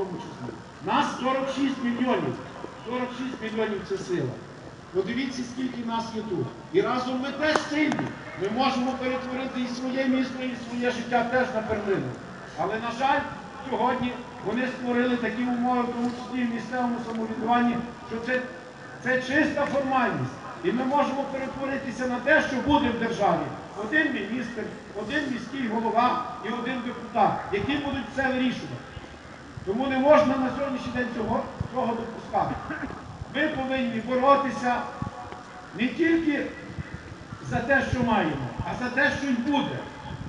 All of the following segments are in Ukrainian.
тому числі. Нас 46 мільйонів. 46 мільйонів це сила. Подивіться, скільки нас є тут. І разом ми теж сильні. Ми можемо перетворити і своє місто, і своє життя теж на перлину. Але, на жаль, сьогодні вони створили такі умови, в тому числі в місцевому самоврядуванні, що це, це чиста формальність. І ми можемо перетворитися на те, що буде в державі. Один міністр, один міський голова і один депутат, які будуть все вирішувати. Тому не можна на сьогоднішній день цього, цього допускати. Ми повинні боротися не тільки за те, що маємо, а за те, що й буде.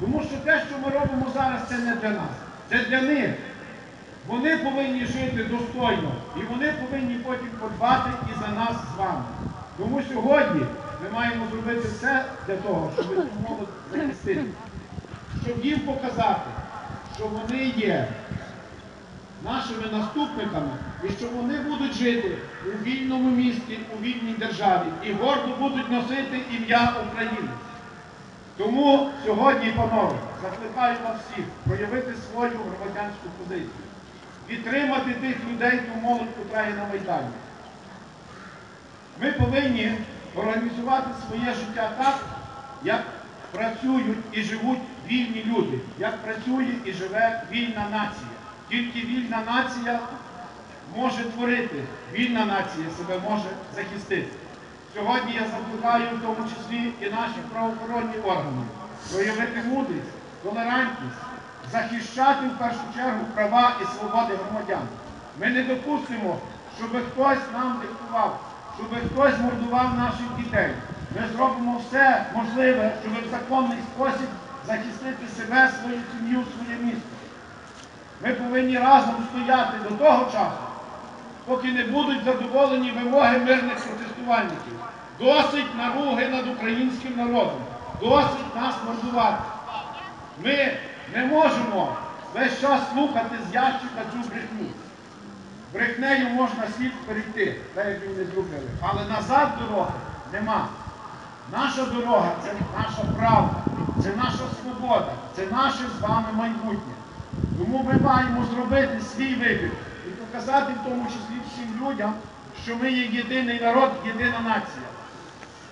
Тому що те, що ми робимо зараз, це не для нас, це для них. Вони повинні жити достойно і вони повинні потім подбати і за нас з вами. Тому сьогодні ми маємо зробити все для того, щоб цю молодь захистити, щоб їм показати, що вони є нашими наступниками і що вони будуть жити у вільному місті, у вільній державі і гордо будуть носити ім'я України. Тому сьогодні, панове, закликаю вас всіх проявити свою громадянську позицію, підтримати тих людей, ту молодь, яка є на Майдані. Ми повинні організувати своє життя так, як працюють і живуть вільні люди, як працює і живе вільна нація. Тільки вільна нація може творити, вільна нація себе може захистити. Сьогодні я закликаю в тому числі і наші правоохоронні органи проявити мудрість, толерантність, захищати в першу чергу права і свободи громадян. Ми не допустимо, щоб хтось нам диктував, щоб хтось мордував наших дітей. Ми зробимо все можливе, щоб в законний спосіб захистити себе, свою сім'ю, своє місто. Ми повинні разом стояти до того часу, поки не будуть задоволені вимоги мирних протестувальників. Досить наруги над українським народом, досить нас мордувати. Ми не можемо весь час слухати з ящика цю брехню. Брехнею можна слід перейти, так як вони зробили. Але назад дороги нема. Наша дорога це наша правда, це наша свобода, це наше з вами майбутнє. Тому ми маємо зробити свій вибір і показати в тому числі всім людям, що ми є єдиний народ, єдина нація.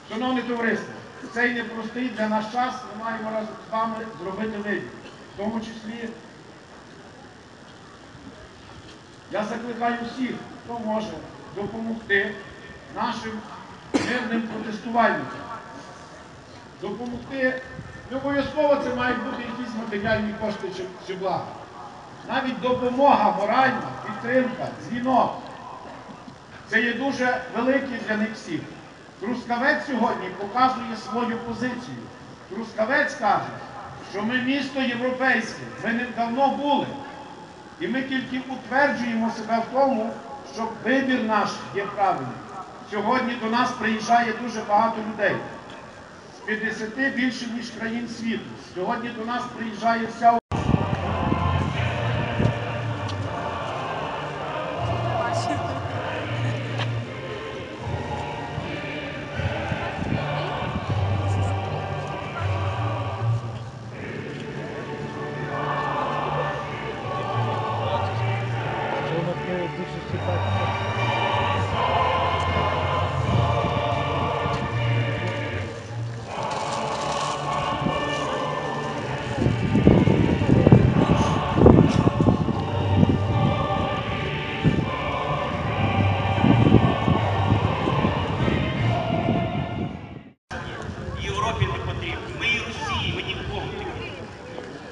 Шановне товариство, цей непростий для нас час ми маємо разом з вами зробити вибір. В тому числі я закликаю всіх, хто може допомогти нашим мирним протестувальникам. Допомогти не обов'язково це мають бути якісь матеріальні кошти чи, чи блага. Навіть допомога, моральна, підтримка, дзвінок. Це є дуже великий для них всіх. Трускавець сьогодні показує свою позицію. Трускавець каже, що ми місто європейське, ми не давно були. І ми тільки утверджуємо себе в тому, що вибір наш є правильний. Сьогодні до нас приїжджає дуже багато людей. З 50 більше, ніж країн світу. Сьогодні до нас приїжджає вся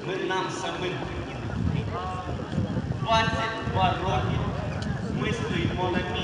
Ми нам самим потрібні. 22 роки ми стоїмо на місці.